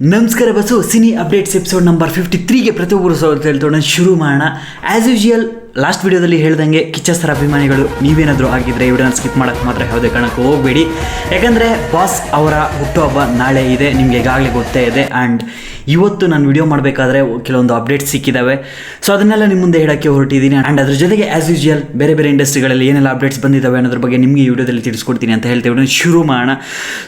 ನಮಸ್ಕಾರ bus cine updates episode number fifty ತ್ರೀಗೆ ಪ್ರತಿಯೊಬ್ಬರು ಸ್ವಾಗತ ಹೇಳ್ತೋಣ ಶುರು ಮಾಡೋಣ ಆ್ಯಸ್ ಯೂಶುವಲ್ ಲಾಸ್ಟ್ ವಿಡಿಯೋದಲ್ಲಿ ಹೇಳ್ದಂಗೆ ಕಿಚ್ಚಸ್ತರ ಅಭಿಮಾನಿಗಳು ನೀವೇನಾದರೂ ಆಗಿದ್ರೆ ಈ ವಿಡಿಯೋನ ಸ್ಕಿಪ್ ಮಾಡೋಕ್ಕೆ ಮಾತ್ರ ಯಾವುದೇ ಕಾರಣಕ್ಕೂ ಹೋಗಬೇಡಿ. ಯಾಕಂದರೆ ಬಾಸ್ ಅವರ ಹುಟ್ಟುಹಬ್ಬ ನಾಳೆ ಇದೆ, ನಿಮಗೆ ಈಗಾಗಲೇ ಗೊತ್ತೇ ಇದೆ ಆ್ಯಂಡ್ ಇವತ್ತು ನಾನು ವಿಡಿಯೋ ಮಾಡಬೇಕಾದ್ರೆ ಕೆಲವೊಂದು ಅಪ್ಡೇಟ್ಸ್ ಸಿಕ್ಕಿದ್ದಾವೆ ಸೊ ಅದನ್ನೆಲ್ಲ ನಿಮ್ಮ ಮುಂದೆ ಹೇಳೋಕ್ಕೆ ಹೊರಟಿದ್ದೀನಿ ಆ್ಯಂಡ್ ಅದ್ರ ಜೊತೆಗೆ ಆ್ಯಸ್ ಯೂಶುವಲ್ ಬೇರೆ ಬೇರೆ ಇಂಡಸ್ಟ್ರಿಗಳಲ್ಲಿ ಏನೆಲ್ಲ ಅಪ್ಡೇಟ್ಸ್ ಬಂದಿದ್ದಾವೆ ಅನ್ನೋದ್ರ ಬಗ್ಗೆ ನಿಮಗೆ ಈ ವಿಡಿಯೋದಲ್ಲಿ ತಿಳಿಸ್ಕೊಡ್ತೀನಿ ಅಂತ ಹೇಳ್ತೇವೆ ಶುರು ಮಾಡೋಣ.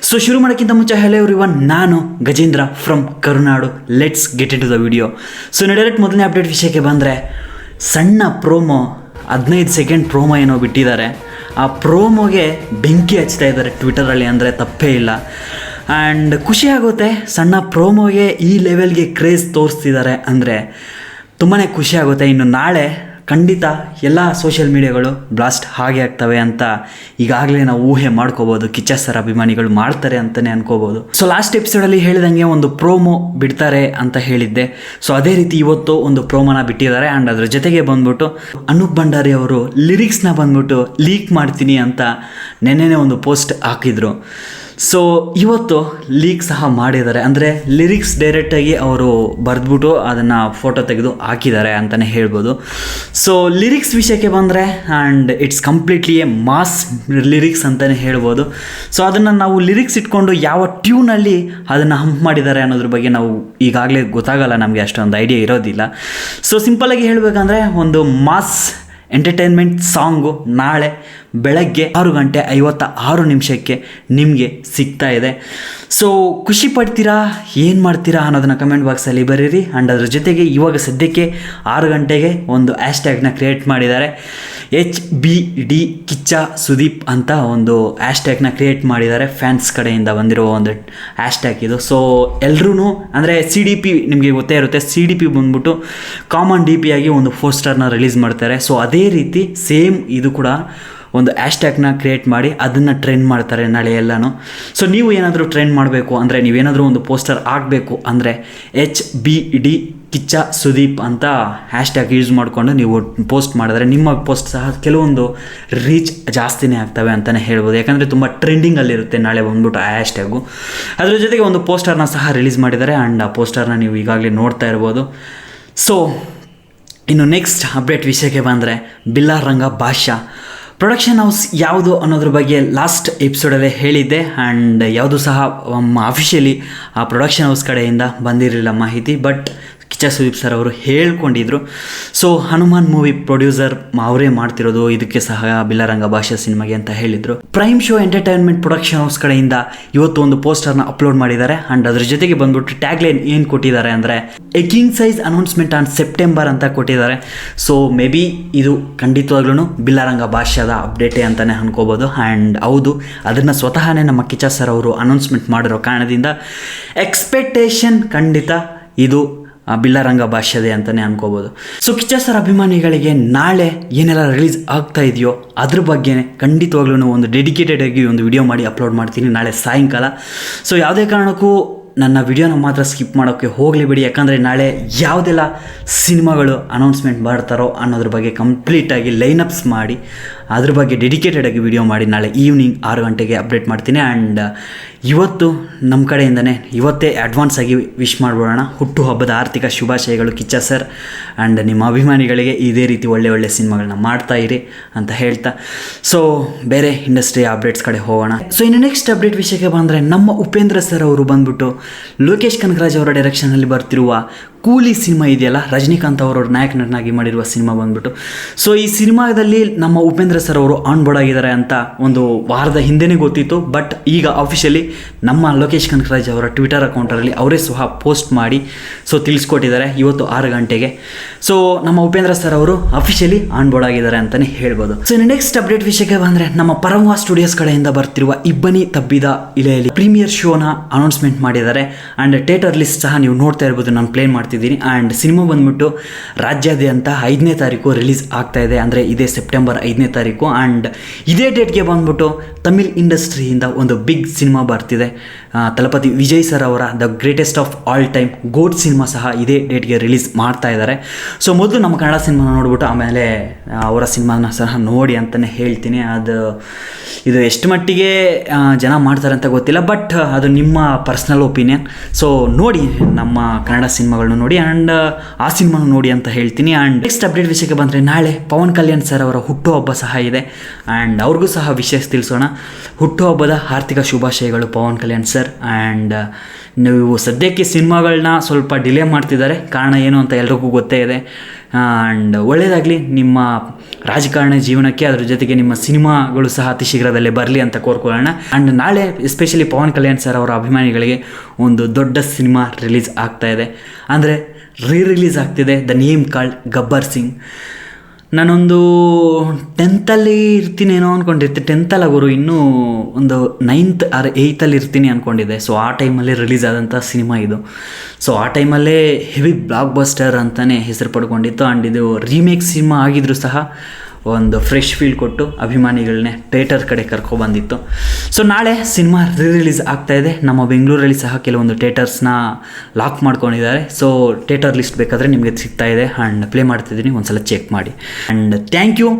ಸೊ ಶುರು ಮಾಡೋಕ್ಕಿಂತ ಮುಂಚೆ ಹಲೋ ಇವನ್ ನಾನು Gajendra from Karunadu let's get in to the video so direct ಮೊದಲನೇ ಅಪ್ಡೇಟ್ ವಿಷಯಕ್ಕೆ ಬಂದರೆ ಸಣ್ಣ ಪ್ರೋಮೋ, ಹದಿನೈದು ಸೆಕೆಂಡ್ ಪ್ರೋಮೋ ಏನೋ ಬಿಟ್ಟಿದ್ದಾರೆ. ಆ ಪ್ರೋಮೋಗೆ ಬೆಂಕಿ ಹಚ್ತಾ ಇದ್ದಾರೆ ಟ್ವಿಟರಲ್ಲಿ ಅಂದರೆ ತಪ್ಪೇ ಇಲ್ಲ. ಆ್ಯಂಡ್ ಖುಷಿ ಆಗುತ್ತೆ, ಸಣ್ಣ ಪ್ರೋಮೋಗೆ ಈ ಲೆವೆಲ್ಗೆ ಕ್ರೇಜ್ ತೋರಿಸ್ತಿದ್ದಾರೆ ಅಂದರೆ ತುಂಬಾ ಖುಷಿ ಆಗುತ್ತೆ. ಇನ್ನು ನಾಳೆ ಖಂಡಿತ ಎಲ್ಲ ಸೋಷಿಯಲ್ ಮೀಡಿಯಾಗಳು ಬ್ಲಾಸ್ಟ್ ಹಾಗೆ ಆಗ್ತವೆ ಅಂತ ಈಗಾಗಲೇ ನಾವು ಊಹೆ ಮಾಡ್ಕೋಬೋದು ಕಿಚ್ಚ ಸರ್ ಅಭಿಮಾನಿಗಳು ಮಾಡ್ತಾರೆ ಅಂತಲೇ ಅನ್ಕೋಬೋದು. ಸೊ ಲಾಸ್ಟ್ ಎಪಿಸೋಡಲ್ಲಿ ಹೇಳಿದಂಗೆ ಒಂದು ಪ್ರೋಮೋ ಬಿಡ್ತಾರೆ ಅಂತ ಹೇಳಿದ್ದೆ. ಸೊ ಅದೇ ರೀತಿ ಇವತ್ತು ಒಂದು ಪ್ರೋಮೋನ ಬಿಟ್ಟಿದ್ದಾರೆ ಆ್ಯಂಡ್ ಅದರ ಜೊತೆಗೆ ಬಂದ್ಬಿಟ್ಟು ಅನೂಪ್ ಭಂಡಾರಿ ಅವರು ಲಿರಿಕ್ಸ್ನ ಬಂದ್ಬಿಟ್ಟು ಲೀಕ್ ಮಾಡ್ತೀನಿ ಅಂತ ನೆನ್ನೆನೇ ಒಂದು ಪೋಸ್ಟ್ ಹಾಕಿದ್ರು. ಸೊ ಇವತ್ತು ಲೀಕ್ ಸಹ ಮಾಡಿದ್ದಾರೆ. ಅಂದರೆ ಲಿರಿಕ್ಸ್ ಡೈರೆಕ್ಟಾಗಿ ಅವರು ಬರೆದ್ಬಿಟ್ಟು ಅದನ್ನು ಫೋಟೋ ತೆಗೆದು ಹಾಕಿದ್ದಾರೆ ಅಂತಲೇ ಹೇಳ್ಬೋದು. ಸೊ ಲಿರಿಕ್ಸ್ ವಿಷಯಕ್ಕೆ ಬಂದರೆ and it's completely a mass lyrics ಅಂತಲೇ ಹೇಳ್ಬೋದು. ಸೊ ಅದನ್ನು ನಾವು ಲಿರಿಕ್ಸ್ ಇಟ್ಕೊಂಡು ಯಾವ ಟ್ಯೂನಲ್ಲಿ ಅದನ್ನು ಹಂಪ್ ಮಾಡಿದ್ದಾರೆ ಅನ್ನೋದ್ರ ಬಗ್ಗೆ ನಾವು ಈಗಾಗಲೇ ಗೊತ್ತಾಗಲ್ಲ. ನಮಗೆ ಅಷ್ಟೊಂದು ಐಡಿಯಾ ಇರೋದಿಲ್ಲ. ಸೊ ಸಿಂಪಲಾಗಿ ಹೇಳಬೇಕಂದ್ರೆ ಒಂದು ಮಾಸ್ ಎಂಟರ್ಟೈನ್ಮೆಂಟ್ ಸಾಂಗು ನಾಳೆ ಬೆಳಗ್ಗೆ ಆರು ಗಂಟೆ ಐವತ್ತ ಆರು ನಿಮಿಷಕ್ಕೆ ನಿಮಗೆ ಸಿಗ್ತಾ ಇದೆ. ಸೊ ಖುಷಿ ಪಡ್ತೀರಾ? ಏನು ಮಾಡ್ತೀರಾ ಅನ್ನೋದನ್ನ ಕಮೆಂಟ್ ಬಾಕ್ಸಲ್ಲಿ ಬರೀರಿ. ಆ್ಯಂಡ್ ಅದರ ಜೊತೆಗೆ ಇವಾಗ ಸದ್ಯಕ್ಕೆ ಆರು ಗಂಟೆಗೆ ಒಂದು ಆ್ಯಶ್ ಟ್ಯಾಗ್ನ ಕ್ರಿಯೇಟ್ ಮಾಡಿದ್ದಾರೆ. H B D Kichcha Sudeep ಅಂತ ಒಂದು ಹ್ಯಾಶ್ಟ್ಯಾಗ್ನ ಕ್ರಿಯೇಟ್ ಮಾಡಿದ್ದಾರೆ. ಫ್ಯಾನ್ಸ್ ಕಡೆಯಿಂದ ಬಂದಿರೋ ಒಂದು ಹ್ಯಾಶ್ಟ್ಯಾಗ್ ಇದು. ಸೊ ಎಲ್ಲರೂ ಅಂದರೆ ಸಿ ಡಿ ಪಿ ನಿಮಗೆ ಗೊತ್ತೇ ಇರುತ್ತೆ. ಸಿ ಡಿ ಪಿ ಬಂದ್ಬಿಟ್ಟು ಕಾಮನ್ ಡಿ ಪಿ ಆಗಿ ಒಂದು ಸ್ಟಾರ್ನ ರಿಲೀಸ್ ಮಾಡ್ತಾರೆ. ಸೊ ಅದೇ ರೀತಿ ಸೇಮ್ ಇದು ಕೂಡ ಒಂದು ಹ್ಯಾಶ್ಟ್ಯಾಗ್ನ ಕ್ರಿಯೇಟ್ ಮಾಡಿ ಅದನ್ನು ಟ್ರೆಂಡ್ ಮಾಡ್ತಾರೆ ನಾಳೆ ಎಲ್ಲನೂ. ಸೊ ನೀವು ಏನಾದರೂ ಟ್ರೆಂಡ್ ಮಾಡಬೇಕು ಅಂದರೆ ನೀವೇನಾದರೂ ಒಂದು ಪೋಸ್ಟರ್ ಆಗಬೇಕು ಅಂದರೆ H B D Kichcha Sudeep ಅಂತ ಹ್ಯಾಶ್ಟ್ಯಾಗ್ ಯೂಸ್ ಮಾಡಿಕೊಂಡು ನೀವು ಪೋಸ್ಟ್ ಮಾಡಿದ್ರೆ ನಿಮ್ಮ ಪೋಸ್ಟ್ ಸಹ ಕೆಲವೊಂದು ರೀಚ್ ಜಾಸ್ತಿನೇ ಆಗ್ತವೆ ಅಂತಲೇ ಹೇಳ್ಬೋದು. ಯಾಕಂದರೆ ತುಂಬ ಟ್ರೆಂಡಿಂಗಲ್ಲಿರುತ್ತೆ ನಾಳೆ ಬಂದ್ಬಿಟ್ಟು ಆ ಹ್ಯಾಶ್ಟ್ಯಾಗು ಅದ್ರ ಜೊತೆಗೆ ಒಂದು ಪೋಸ್ಟರ್ನ ಸಹ ರಿಲೀಸ್ ಮಾಡಿದ್ದಾರೆ ಆ್ಯಂಡ್ ಆ ಪೋಸ್ಟರ್ನ ನೀವು ಈಗಾಗಲೇ ನೋಡ್ತಾ ಇರ್ಬೋದು. ಸೊ ಇನ್ನು ನೆಕ್ಸ್ಟ್ ಅಪ್ಡೇಟ್ ವಿಷಯಕ್ಕೆ ಬಂದರೆ ಬಿಲ್ಲಾರಂಗ ರಂಗ ಭಾಷಾ ಪ್ರೊಡಕ್ಷನ್ ಹೌಸ್ ಯಾವುದು ಅನ್ನೋದ್ರ ಬಗ್ಗೆ ಲಾಸ್ಟ್ ಎಪಿಸೋಡಲ್ಲೇ ಹೇಳಿದ್ದೆ ಆ್ಯಂಡ್ ಯಾವುದು ಸಹ ಅಫಿಷಿಯಲಿ ಆ ಪ್ರೊಡಕ್ಷನ್ ಹೌಸ್ ಕಡೆಯಿಂದ ಬಂದಿರಲಿಲ್ಲ ಮಾಹಿತಿ ಬಟ್ ಕಿಚ್ಚ ಸುದೀಪ್ ಸರ್ ಅವರು ಹೇಳ್ಕೊಂಡಿದ್ರು. ಸೊ ಹನುಮಾನ್ ಮೂವಿ ಪ್ರೊಡ್ಯೂಸರ್ ಅವರೇ ಮಾಡ್ತಿರೋದು, ಇದಕ್ಕೆ ಸಹ ಬಿಲ್ಲರಂಗ ಭಾಷೆ ಸಿನಿಮಾಗೆ ಅಂತ ಹೇಳಿದ್ರು. Prime show entertainment production house ಕಡೆಯಿಂದ ಇವತ್ತು ಒಂದು ಪೋಸ್ಟರ್ನ ಅಪ್ಲೋಡ್ ಮಾಡಿದ್ದಾರೆ. ಆ್ಯಂಡ್ ಅದ್ರ ಜೊತೆಗೆ ಬಂದ್ಬಿಟ್ಟು ಟ್ಯಾಗ್ಲೈನ್ ಏನು ಕೊಟ್ಟಿದ್ದಾರೆ ಅಂದರೆ a king size announcement on September ಅಂತ ಕೊಟ್ಟಿದ್ದಾರೆ. ಸೊ ಮೇ ಬಿ ಇದು ಖಂಡಿತವಾಗ್ಲೂ ಬಿಲ್ಲರಂಗ ಭಾಷ್ಯದ ಅಪ್ಡೇಟೇ ಅಂತಲೇ ಅನ್ಕೋಬೋದು. ಆ್ಯಂಡ್ ಹೌದು, ಅದನ್ನು ಸ್ವತಃನೇ ನಮ್ಮ ಕಿಚ್ಚ ಸರ್ ಅವರು ಅನೌನ್ಸ್ಮೆಂಟ್ ಮಾಡಿರೋ ಕಾರಣದಿಂದ ಎಕ್ಸ್ಪೆಕ್ಟೇಷನ್ ಖಂಡಿತ ಇದು ಬಿಲ್ಲರಂಗ ಭಾಷ್ಯದೆ ಅಂತಲೇ ಅನ್ಕೋಬೋದು. ಸೊ ಕಿಚ್ಚ ಸರ್ ಅಭಿಮಾನಿಗಳಿಗೆ ನಾಳೆ ಏನೆಲ್ಲ ರಿಲೀಸ್ ಆಗ್ತಾ ಇದೆಯೋ ಅದ್ರ ಬಗ್ಗೆ ಖಂಡಿತವಾಗ್ಲೂ ಒಂದು ಡೆಡಿಕೇಟೆಡ್ ಆಗಿ ಒಂದು ವಿಡಿಯೋ ಮಾಡಿ ಅಪ್ಲೋಡ್ ಮಾಡ್ತೀನಿ ನಾಳೆ ಸಾಯಂಕಾಲ. ಸೊ ಯಾವುದೇ ಕಾರಣಕ್ಕೂ ನನ್ನ ವಿಡಿಯೋನ ಮಾತ್ರ ಸ್ಕಿಪ್ ಮಾಡೋಕ್ಕೆ ಹೋಗಲೇಬೇಡಿ. ಯಾಕಂದರೆ ನಾಳೆ ಯಾವುದೆಲ್ಲ ಸಿನಿಮಾಗಳು ಅನೌನ್ಸ್ಮೆಂಟ್ ಮಾಡ್ತಾರೋ ಅನ್ನೋದ್ರ ಬಗ್ಗೆ ಕಂಪ್ಲೀಟಾಗಿ ಲೈನಪ್ಸ್ ಮಾಡಿ ಅದ್ರ ಬಗ್ಗೆ ಡೆಡಿಕೇಟೆಡ್ ಆಗಿ ವಿಡಿಯೋ ಮಾಡಿ ನಾಳೆ ಈವ್ನಿಂಗ್ ಆರು ಗಂಟೆಗೆ ಅಪ್ಡೇಟ್ ಮಾಡ್ತೀನಿ. ಆ್ಯಂಡ್ ಇವತ್ತು ನಮ್ಮ ಕಡೆಯಿಂದನೇ ಇವತ್ತೇ ಅಡ್ವಾನ್ಸ್ ಆಗಿ ವಿಶ್ ಮಾಡ್ಬಿಡೋಣ. ಹುಟ್ಟುಹಬ್ಬದ ಆರ್ಥಿಕ ಶುಭಾಶಯಗಳು ಕಿಚ್ಚ ಸರ್ ಆ್ಯಂಡ್ ನಿಮ್ಮ ಅಭಿಮಾನಿಗಳಿಗೆ ಇದೇ ರೀತಿ ಒಳ್ಳೆ ಒಳ್ಳೆ ಸಿನಿಮಾಗಳನ್ನ ಮಾಡ್ತಾ ಇರಿ ಅಂತ ಹೇಳ್ತಾ. ಸೊ ಬೇರೆ ಇಂಡಸ್ಟ್ರಿ ಅಪ್ಡೇಟ್ಸ್ ಕಡೆ ಹೋಗೋಣ. ಸೊ ಇನ್ನು ನೆಕ್ಸ್ಟ್ ಅಪ್ಡೇಟ್ ವಿಷಯಕ್ಕೆ ಬಂದರೆ ನಮ್ಮ ಉಪೇಂದ್ರ ಸರ್ ಅವರು ಬಂದ್ಬಿಟ್ಟು ಲೋಕೇಶ್ ಕನಕರಾಜ್ ಅವರ ಡೈರೆಕ್ಷನಲ್ಲಿ ಬರ್ತಿರುವ ಕೂಲಿ ಸಿನಿಮಾ ಇದೆಯಲ್ಲ? ರಜನಿಕಾಂತ್ ಅವರು ನಾಯಕ ನಟನಾಗಿ ಮಾಡಿರುವ ಸಿನಿಮಾ ಬಂದ್ಬಿಟ್ಟು. ಸೊ ಈ ಸಿನಿಮಾದಲ್ಲಿ ನಮ್ಮ ಉಪೇಂದ್ರ ಸರ್ ಅವರು ಆನ್ ಬೋರ್ಡ್ ಆಗಿದ್ದಾರೆ ಅಂತ ಒಂದು ವಾರದ ಹಿಂದೆನೇ ಗೊತ್ತಿತ್ತು. ಬಟ್ ಈಗ ಅಫಿಷಿಯಲಿ ನಮ್ಮ ಲೋಕೇಶ್ ಕನಕರಾಜ್ ಅವರ ಟ್ವಿಟರ್ ಅಕೌಂಟಲ್ಲಿ ಅವರೇ ಸಹ ಪೋಸ್ಟ್ ಮಾಡಿ ಸೊ ತಿಳಿಸ್ಕೊಟ್ಟಿದ್ದಾರೆ ಇವತ್ತು ಆರು ಗಂಟೆಗೆ. ಸೊ ನಮ್ಮ ಉಪೇಂದ್ರ ಸರ್ ಅವರು ಅಫಿಷಿಯಲಿ ಆನ್ ಬೋರ್ಡ್ ಆಗಿದ್ದಾರೆ ಅಂತಲೇ ಹೇಳ್ಬೋದು. ಸೊ ನೆಕ್ಸ್ಟ್ ಅಪ್ಡೇಟ್ ವಿಷಯಕ್ಕೆ ಬಂದರೆ ನಮ್ಮ ಪರಂವಾ ಸ್ಟುಡಿಯೋಸ್ ಕಡೆಯಿಂದ ಬರ್ತಿರುವ ಇಬ್ಬನಿ ತಬ್ಬಿದ ಇಲೆಯಲ್ಲಿ ಪ್ರೀಮಿಯರ್ ಶೋನ ಅನೌನ್ಸ್ಮೆಂಟ್ ಮಾಡಿದ್ದಾರೆ. ಆ್ಯಂಡ್ ಥಿಯೇಟರ್ ಲಿಸ್ಟ್ ಸಹ ನೀವು ನೋಡ್ತಾ ಇರ್ಬೋದು, ನಾನು ಪ್ಲೇ ಮಾಡ್ತಿದ್ದೀನಿ. ಆ್ಯಂಡ್ ಸಿನಿಮಾ ಬಂದ್ಬಿಟ್ಟು ರಾಜ್ಯಾದ್ಯಂತ ಐದನೇ ತಾರೀಕು ರಿಲೀಸ್ ಆಗ್ತಾ ಇದೆ. ಅಂದರೆ ಇದೇ ಸೆಪ್ಟೆಂಬರ್ ಐದನೇ ತಾರೀಕು. ಆ್ಯಂಡ್ ಇದೇ ಡೇಟ್ಗೆ ಬಂದ್ಬಿಟ್ಟು ತಮಿಳ್ ಇಂಡಸ್ಟ್ರಿಯಿಂದ ಒಂದು ಬಿಗ್ ಸಿನಿಮಾ ಬರ್ತಿದೆ. ತಲಪತಿ ವಿಜಯ್ ಸರ್ ಅವರ the greatest of all time goat cinema ಸಹ ಇದೇ ಡೇಟ್ಗೆ ರಿಲೀಸ್ ಮಾಡ್ತಾ ಇದ್ದಾರೆ. ಸೊ, ಮೊದಲು ನಮ್ಮ ಕನ್ನಡ ಸಿನಿಮಾನ ನೋಡ್ಬಿಟ್ಟು ಆಮೇಲೆ ಅವರ ಸಿನಿಮಾನ ಸಹ ನೋಡಿ ಅಂತಲೇ ಹೇಳ್ತೀನಿ. ಅದು, ಇದು ಎಷ್ಟು ಮಟ್ಟಿಗೆ ಜನ ಮಾಡ್ತಾರೆ ಅಂತ ಗೊತ್ತಿಲ್ಲ, ಬಟ್ ಅದು ನಿಮ್ಮ ಪರ್ಸ್ನಲ್ ಒಪಿನಿಯನ್. ಸೊ, ನೋಡಿ ನಮ್ಮ ಕನ್ನಡ ಸಿನಿಮಾಗಳನ್ನ ನೋಡಿ ಆ್ಯಂಡ್ ಆ ಸಿನಿಮಾನ ನೋಡಿ ಅಂತ ಹೇಳ್ತೀನಿ. ಆ್ಯಂಡ್ ನೆಕ್ಸ್ಟ್ ಅಪ್ಡೇಟ್ ವಿಷಯಕ್ಕೆ ಬಂದರೆ ನಾಳೆ ಪವನ್ ಕಲ್ಯಾಣ್ ಸರ್ ಅವರ ಹುಟ್ಟುಹಬ್ಬ ಸಹ ಇದೆ. ಆ್ಯಂಡ್ ಅವ್ರಿಗೂ ಸಹ ವಿಷಯ ತಿಳಿಸೋಣ. ಹುಟ್ಟುಹಬ್ಬದ ಆರ್ಥಿಕ ಶುಭಾಶಯಗಳು ಪವನ್ ಕಲ್ಯಾಣ್ ಸರ್. ಆ್ಯಂಡ್ ನೀವು ಸದ್ಯಕ್ಕೆ ಸಿನಿಮಾಗಳನ್ನ ಸ್ವಲ್ಪ ಡಿಲೇ ಮಾಡ್ತಿದ್ದಾರೆ. ಕಾರಣ ಏನು ಅಂತ ಎಲ್ರಿಗೂ ಗೊತ್ತೇ ಇದೆ. ಆ್ಯಂಡ್ ಒಳ್ಳೆಯದಾಗಲಿ ನಿಮ್ಮ ರಾಜಕಾರಣ ಜೀವನಕ್ಕೆ ಅದ್ರ ಜೊತೆಗೆ ನಿಮ್ಮ ಸಿನಿಮಾಗಳು ಸಹ ಅತಿ ಶೀಘ್ರದಲ್ಲೇ ಬರಲಿ ಅಂತ ಕೋರ್ಕೊಳ್ಳೋಣ. ಆ್ಯಂಡ್ ನಾಳೆ ಎಸ್ಪೆಷಲಿ ಪವನ್ ಕಲ್ಯಾಣ್ ಸರ್ ಅವರ ಅಭಿಮಾನಿಗಳಿಗೆ ಒಂದು ದೊಡ್ಡ ಸಿನಿಮಾ ರಿಲೀಸ್ ಆಗ್ತಾ ಇದೆ. ಅಂದರೆ ರೀ ರಿಲೀಸ್ ಆಗ್ತಿದೆ. The name called Gabbar Singh ನಾನೊಂದು ಟೆಂತಲ್ಲಿ ಇರ್ತೀನೇನೋ ಅಂದ್ಕೊಂಡಿರ್ತೀನಿ ಟೆಂತಲ್ಲಿ ಗುರು, ಇನ್ನೂ ಒಂದು ನೈನ್ತ್ ಆರ್ ಏಯ್ತಲ್ಲಿ ಇರ್ತೀನಿ ಅಂದ್ಕೊಂಡಿದ್ದೆ ಸೊ ಆ ಟೈಮಲ್ಲೇ ರಿಲೀಸ್ ಆದಂಥ ಸಿನಿಮಾ ಇದು. ಸೊ ಆ ಟೈಮಲ್ಲೇ ಹೆವಿ ಬ್ಲಾಕ್ ಬಸ್ಟರ್ ಅಂತಲೇ ಹೆಸರು ಪಡ್ಕೊಂಡಿತ್ತು. ಆ್ಯಂಡ್ ಇದು ರೀಮೇಕ್ ಸಿನಿಮಾ ಆಗಿದ್ರು ಸಹ ಒಂದು ಫ್ರೆಶ್ ಫೀಲ್ ಕೊಟ್ಟು ಅಭಿಮಾನಿಗಳನ್ನೇ ಥೇಟರ್ ಕಡೆ ಕರ್ಕೊಬಂದಿತ್ತು. ಸೊ ನಾಳೆ ಸಿನಿಮಾ ರೀ ರಿಲೀಸ್ ಆಗ್ತಾ ಇದೆ. ನಮ್ಮ ಬೆಂಗಳೂರಲ್ಲಿ ಸಹ ಕೆಲವೊಂದು ಥೇಟರ್ಸ್ನ ಲಾಕ್ ಮಾಡ್ಕೊಂಡಿದ್ದಾರೆ. ಸೊ ಥೇಟರ್ ಲಿಸ್ಟ್ ಬೇಕಾದರೆ ನಿಮಗೆ ಸಿಗ್ತಾ ಇದೆ. ಆ್ಯಂಡ್ ಪ್ಲೇ ಮಾಡ್ತಿದ್ದೀನಿ. ಒಂದ್ಸಲ ಚೆಕ್ ಮಾಡಿ. ಆ್ಯಂಡ್ ಥ್ಯಾಂಕ್ ಯು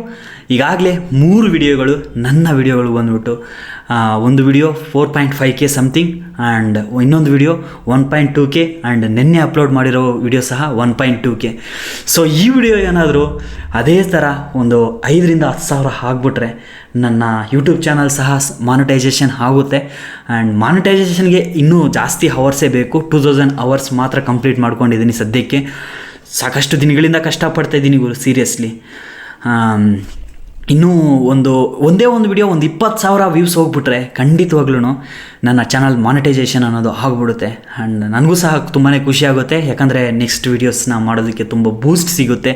ಈಗಾಗಲೇ ಮೂರು ವಿಡಿಯೋಗಳು ನನ್ನ ವಿಡಿಯೋಗಳು ಬಂದ್ಬಿಟ್ಟು ಒಂದು video four point five K something and ಇನ್ನೊಂದು video one point two K and ನಿನ್ನೆ ಅಪ್ಲೋಡ್ ಮಾಡಿರೋ ವಿಡಿಯೋ ಸಹ one point two K so ಈ ವಿಡಿಯೋ ಏನಾದರೂ ಅದೇ ಥರ ಒಂದು ಐದರಿಂದ ಹತ್ತು ಸಾವಿರ ಆಗಿಬಿಟ್ರೆ ನನ್ನ ಯೂಟ್ಯೂಬ್ ಚಾನಲ್ ಸಹ ಮಾನಿಟೈಸೇಷನ್ ಆಗುತ್ತೆ. ಆ್ಯಂಡ್ ಮಾನಿಟೈಸೇಷನ್ಗೆ ಇನ್ನೂ ಜಾಸ್ತಿ ಅವರ್ಸೇ ಬೇಕು. ಟೂ ತೌಸಂಡ್ ಅವರ್ಸ್ ಮಾತ್ರ ಕಂಪ್ಲೀಟ್ ಮಾಡ್ಕೊಂಡಿದ್ದೀನಿ ಸದ್ಯಕ್ಕೆ. ಸಾಕಷ್ಟು ದಿನಗಳಿಂದ ಕಷ್ಟಪಡ್ತಾ ಇದ್ದೀನಿ ಗುರು ಸೀರಿಯಸ್ಲಿ ಇನ್ನೂ ಒಂದು, ಒಂದೇ ಒಂದು ವಿಡಿಯೋ ಒಂದು ಇಪ್ಪತ್ತು ಸಾವಿರ ವ್ಯೂಸ್ ಹೋಗ್ಬಿಟ್ರೆ ಖಂಡಿತವಾಗ್ಲೂ ನನ್ನ ಚಾನಲ್ ಮಾನಿಟೈಸೇಷನ್ ಅನ್ನೋದು ಆಗ್ಬಿಡುತ್ತೆ. ಆ್ಯಂಡ್ ನನಗೂ ಸಹ ತುಂಬಾ ಖುಷಿ ಆಗುತ್ತೆ. ಯಾಕಂದರೆ ನೆಕ್ಸ್ಟ್ ವೀಡಿಯೋಸ್ನ ಮಾಡೋದಕ್ಕೆ ತುಂಬ ಬೂಸ್ಟ್ ಸಿಗುತ್ತೆ.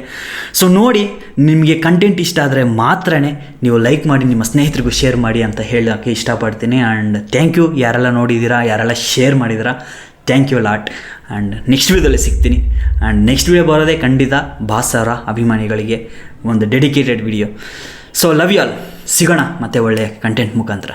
ಸೊ ನೋಡಿ, ನಿಮಗೆ ಕಂಟೆಂಟ್ ಇಷ್ಟ ಆದರೆ ಮಾತ್ರನೇ ನೀವು ಲೈಕ್ ಮಾಡಿ, ನಿಮ್ಮ ಸ್ನೇಹಿತರಿಗೂ ಶೇರ್ ಮಾಡಿ ಅಂತ ಹೇಳೋಕ್ಕೆ ಇಷ್ಟಪಡ್ತೀನಿ. ಆ್ಯಂಡ್ ಥ್ಯಾಂಕ್ ಯು ಯಾರೆಲ್ಲ ನೋಡಿದ್ದೀರಾ ಯಾರೆಲ್ಲ ಶೇರ್ ಮಾಡಿದ್ದೀರಾ thank you lot and next ವೀಡಿಯೋದಲ್ಲಿ ಸಿಗ್ತೀನಿ. ಆ್ಯಂಡ್ ನೆಕ್ಸ್ಟ್ ವೀಡಿಯೋ ಬರೋದೇ ಖಂಡಿತ ಬಾಸರ ಅಭಿಮಾನಿಗಳಿಗೆ ಒಂದು dedicated video so love you all ಸಿಗೋಣ ಮತ್ತೆ ಒಳ್ಳೆಯ ಕಂಟೆಂಟ್ ಮುಖಾಂತರ.